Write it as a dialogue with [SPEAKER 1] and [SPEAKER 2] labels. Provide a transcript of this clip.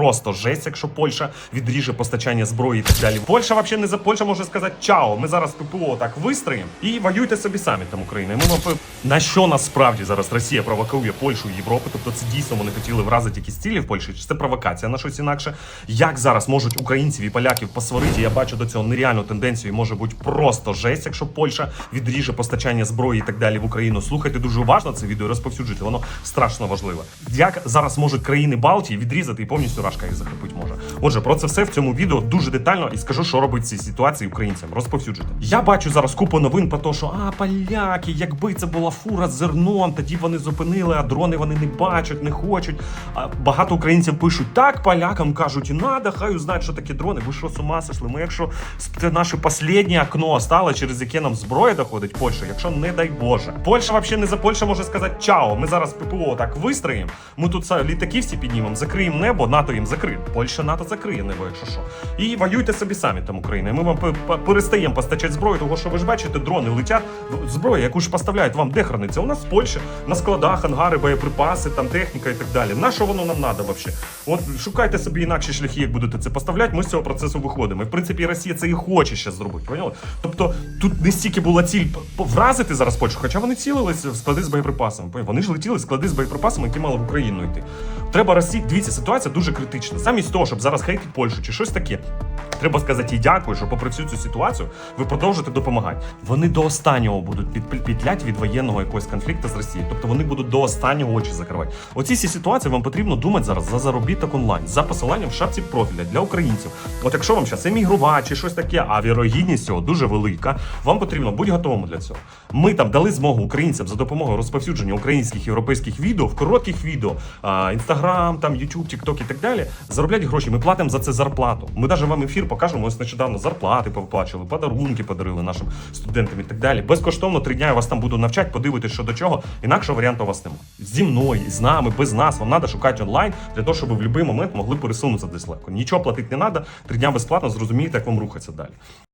[SPEAKER 1] просто жесть, якщо Польща відріже постачання зброї і так далі. Польща взагалі не за Польща може сказати чао. Ми зараз ППО так вистроїмо і воюйте собі самі там Україна. Ми вам на що насправді зараз Росія провокує Польщу і Європу? Тобто це дійсно вони хотіли вразити якісь цілі в Польщі? Чи це провокація на щось інакше? Як зараз можуть українців і поляків посварити? Я бачу до цього нереальну тенденцію. і Може бути просто жесть, якщо Польща відріже постачання зброї і так далі в Україну. Слухайте дуже уважно це відео, розповсюджуйте. Воно страшно важливе. Як зараз можуть країни Балтії відрізати і повністю рашка їх захопити може? Отже, про це все в цьому відео дуже детально і скажу, що робить в цій ситуації українцям. Розповсюджуйте. Я бачу зараз купу новин про те, що а поляки, якби це була фура з зерном, тоді вони зупинили, а дрони вони не бачать, не хочуть. А багато українців пишуть так, полякам кажуть, і надо, хай узнають, що таке дрони. Ви що з ума сошли? Ми якщо це наше останнє окно стало, через яке нам зброя доходить, Польща, якщо не дай Боже. Польща взагалі не за Польща може сказати чао. Ми зараз ППО так вистроїмо. Ми тут літаки всі піднімемо, закриємо небо, НАТО їм закриє. Польща НАТО закриє небо, якщо що. І воюйте собі самі там Україна. Ми вам пе- пе- перестаємо постачати зброю, тому що ви ж бачите, дрони летять. Зброя, яку ж поставляють вам, де храниться? У нас в Польщі на складах, ангари, боєприпаси, там техніка і так далі. На що воно нам треба взагалі? От шукайте собі інакші шляхи, як будете це поставляти. Ми з цього процесу виходимо. І в принципі Росія це і хоче ще зробити. Поняли? Тобто тут не стільки була ціль вразити зараз Польщу, хоча вони цілилися в склади з боєприпасами. Вони ж летіли в склади з боєприпасами, які мали в Україну йти. Треба розсіти. Дивіться, ситуація дуже критична. Замість того, щоб зараз хейтити Польщу чи щось таке. Треба сказати їй дякую, що попри всю цю ситуацію ви продовжуєте допомагати. Вони до останнього будуть під, підлять від воєнного якогось конфлікту з Росією. Тобто вони будуть до останнього очі закривати. Оці всі ситуації вам потрібно думати зараз за заробіток онлайн, за посиланням в шапці профіля для українців. От якщо вам зараз емігрувати чи щось таке, а вірогідність цього дуже велика, вам потрібно бути готовим для цього. Ми там дали змогу українцям за допомогою розповсюдження українських європейських відео в коротких відео, інстаграм, там Ютуб, Тікток і так далі. Заробляти гроші. Ми платимо за це зарплату. Ми навіть вам ефір покажемо. Ось нещодавно зарплати повиплачували, подарунки подарили нашим студентам і так далі. Безкоштовно три дня я вас там буду навчати, подивитись, що до чого. Інакшого варіанту у вас немає. Зі мною, з нами, без нас. Вам треба шукати онлайн для того, щоб в будь-який момент могли пересунутися десь легко. Нічого платити не треба. Три дня безплатно, зрозумієте, як вам рухатися далі.